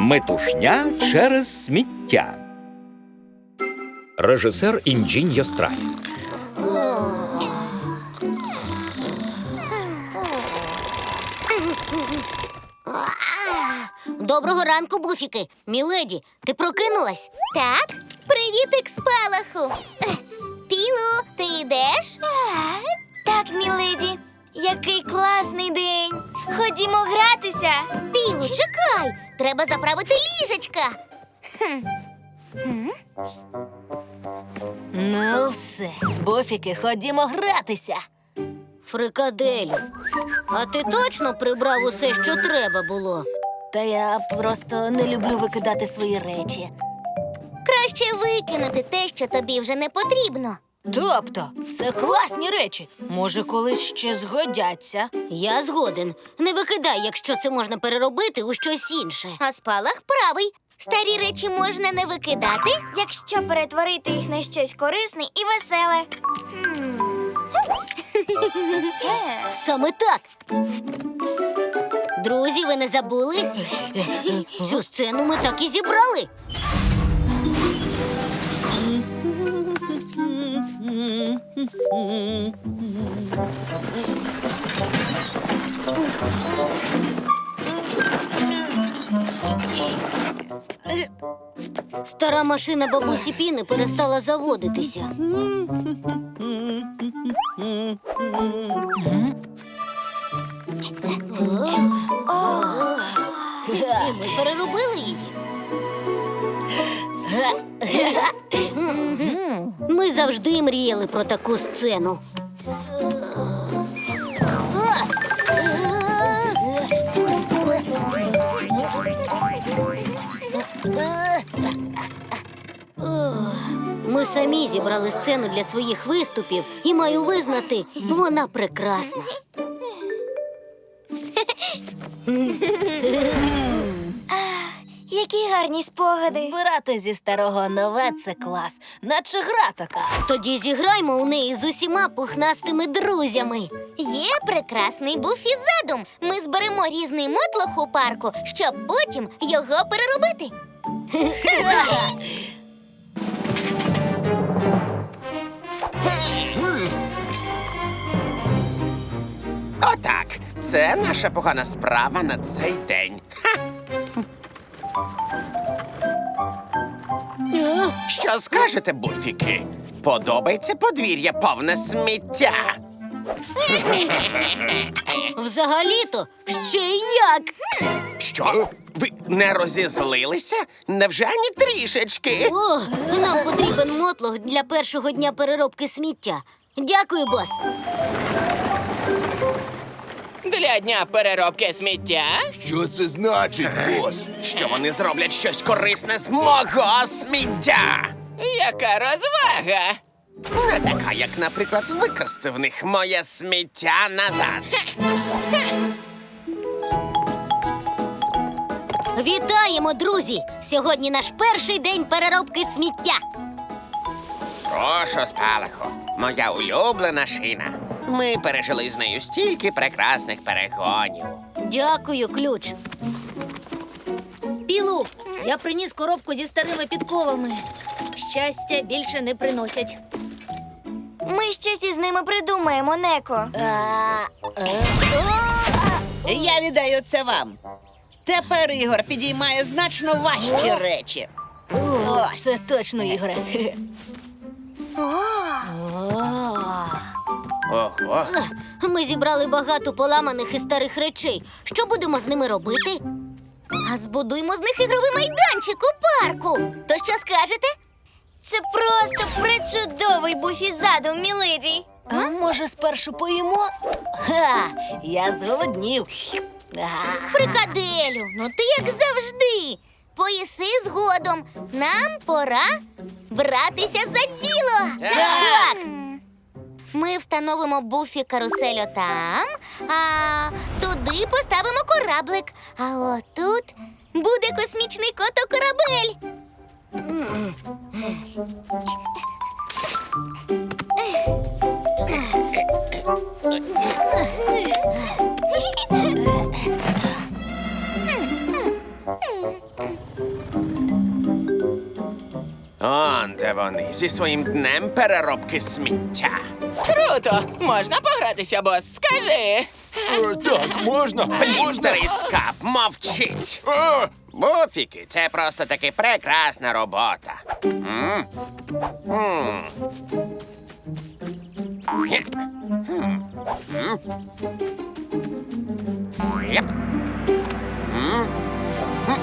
Метушня через сміття. Режисер Інджінь Йостраф. Доброго ранку, буфіки. Міледі, ти прокинулась? Так, привітик спалаху. Пілу, ти йдеш? Так, міледі, який класний день. Ходімо гратися. Пілу, чекай! Треба заправити ліжечка. Ну, все, бофіки, ходімо гратися. Фрикаделю, а ти точно прибрав усе, що треба було? Та я просто не люблю викидати свої речі. Краще викинути те, що тобі вже не потрібно. Тобто, це класні речі. Може, колись ще згодяться. Я згоден. Не викидай, якщо це можна переробити у щось інше. А спалах правий. Старі речі можна не викидати. Якщо перетворити їх на щось корисне і веселе. Хм. Е, Саме так. Друзі, ви не забули? Цю сцену ми так і зібрали. Стара машина бабусі Піни перестала заводитися. І ми переробили її. Завжди мріяли про таку сцену. Ми самі зібрали сцену для своїх виступів і маю визнати, вона прекрасна. які гарні спогади. Збирати зі старого нове це клас, наче гра така. Тоді зіграймо у неї з усіма пухнастими друзями. Є прекрасний буфі задум. Ми зберемо різний мотлох у парку, щоб потім його переробити. Отак. Це наша погана справа на цей день. Ха. Що скажете, буфіки? Подобається подвір'я повне сміття. Взагалі-то ще як. Що? Ви не розізлилися? Невже ані трішечки? О, нам потрібен мотлох для першого дня переробки сміття. Дякую, бос. Для дня переробки сміття? Що це значить, бос? Що вони зроблять щось корисне з мого сміття? Яка розвага? Не така, як, наприклад, викрасти в них моє сміття назад. Вітаємо, друзі! Сьогодні наш перший день переробки сміття. Прошу, спалаху, моя улюблена шина. Ми пережили з нею стільки прекрасних перегонів. Дякую, ключ. Пілу, я приніс коробку зі старими підковами. Щастя більше не приносять. Ми щось із ними придумаємо, Неко. Я віддаю це вам. Тепер Ігор підіймає значно важчі речі. О, це точно ігра. Ого. Ми зібрали багато поламаних і старих речей. Що будемо з ними робити? А збудуємо з них ігровий майданчик у парку. То що скажете? Це просто причудовий буфі задум, міледі. А може, спершу поїмо? Ха, я зголоднів. Фрикаделю, ну ти як завжди. Поїси згодом. Нам пора братися за діло. Так. Ми встановимо буфі карусель там, а туди поставимо кораблик. А отут буде космічний кото-корабель. Он де вони зі своїм днем переробки сміття. Круто! Можна погратися, бос? Скажи. Е, Так, можна? Можна? Блістерий скап, мовчить! А, Буфіки, це просто таки прекрасна робота. М? М. Є. М. М. Єп. М. М.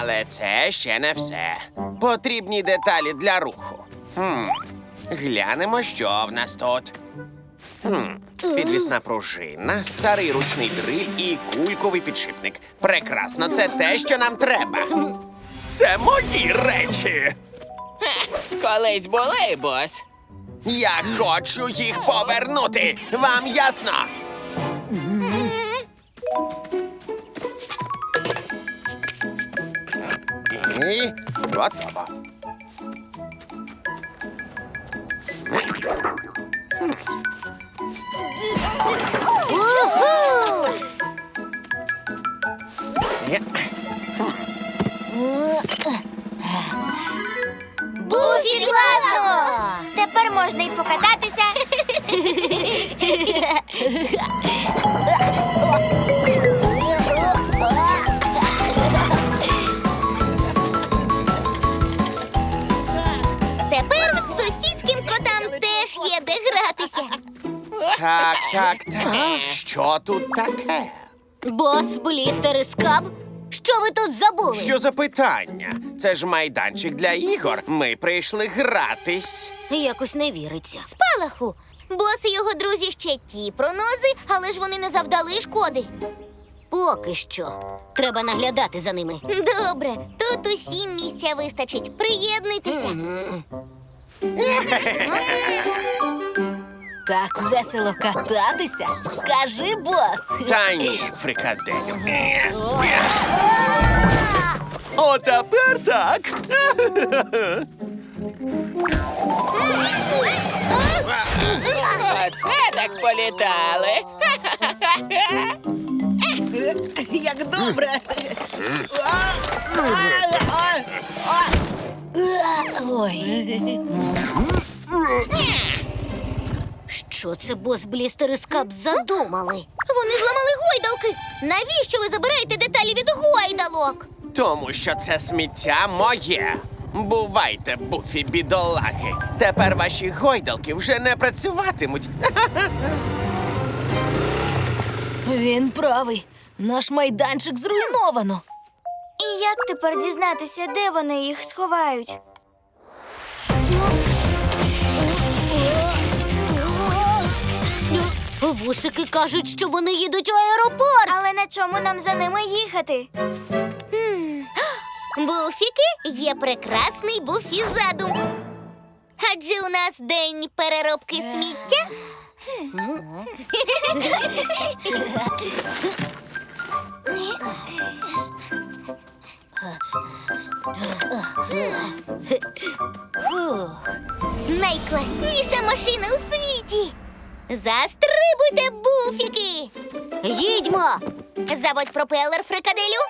Але це ще не все. Потрібні деталі для руху. Глянемо, що в нас тут. Хм. Підвісна пружина, старий ручний дриль і кульковий підшипник. Прекрасно, це те, що нам треба. Це мої речі. Колись були, бос. Я хочу їх повернути. Вам ясно? І готово. Є. Буфі класно! Тепер можна й покататися. Так, так. Що тут таке? Бос, блістер і скаб. Що ви тут забули? Що за питання? Це ж майданчик для ігор. Ми прийшли гратись. Якось не віриться. Спалаху. Бос і його друзі ще ті пронози, але ж вони не завдали шкоди. Поки що. Треба наглядати за ними. Добре, тут усім місця вистачить. Приєднуйтеся. Так весело кататися. Скажи, бос. Та ні, фрикаделю. О, тепер так. Оце так політали. Як добре. Ой. Що це бос блістер і скаб задумали? Вони зламали гойдалки. Навіщо ви забираєте деталі від гойдалок? Тому що це сміття моє. Бувайте, буфі бідолаги. Тепер ваші гойдалки вже не працюватимуть. Він правий. Наш майданчик зруйновано. І як тепер дізнатися, де вони їх сховають? Вусики кажуть, що вони їдуть у аеропорт. Але на чому нам за ними їхати? Буфіки є прекрасний буфі задум. Адже у нас день переробки сміття. Найкласніша машина у світі. Застрибуйте, буфіки! Їдьмо! Заводь пропелер фрикаделю.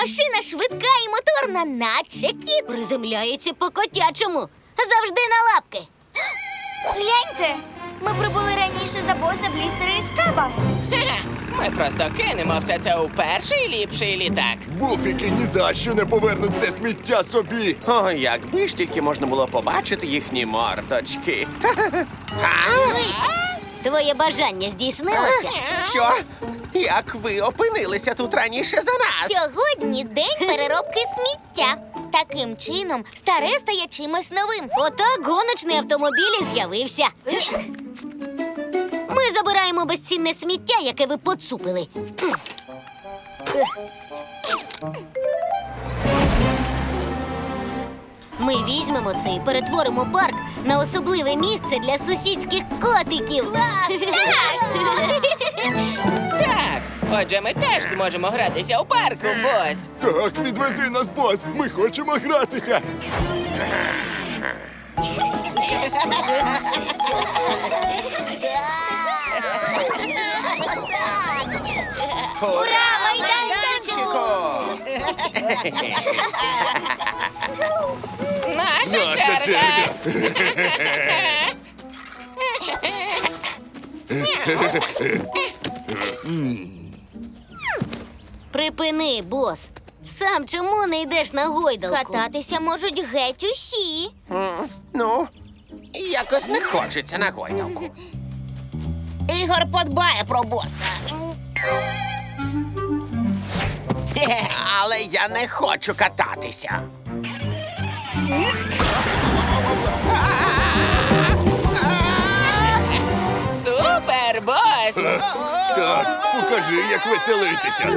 Машина швидка і моторна, наче кіт. Приземляється по котячому. Завжди на лапки. Гляньте, ми прибули раніше за боса блістера і скаба. Ми просто кинемо все це у перший ліпший літак. Буфіки ні за що не повернуть це сміття собі. О, якби ж тільки можна було побачити їхні мордочки. Твоє бажання здійснилося. Що? Як ви опинилися тут раніше за нас? Сьогодні день переробки сміття. Таким чином, старе стає чимось новим. Отак гоночний автомобіль і з'явився. Ми забираємо безцінне сміття, яке ви поцупили. Ми це і перетворимо парк на особливе місце для сусідських котиків. Так. Отже, ми теж зможемо гратися у парку, бос. Так, відвези нас, бос. Ми хочемо гратися. Ура, майданчику! Наша, Наша черга. черга. Припини, бос. Сам чому не йдеш на гойдалку? Кататися можуть геть усі. Ну, якось не хочеться на гойдалку. Ігор подбає про боса. Хе-хе. Але я не хочу кататися. Супер, бос! Так, покажи, як веселитися.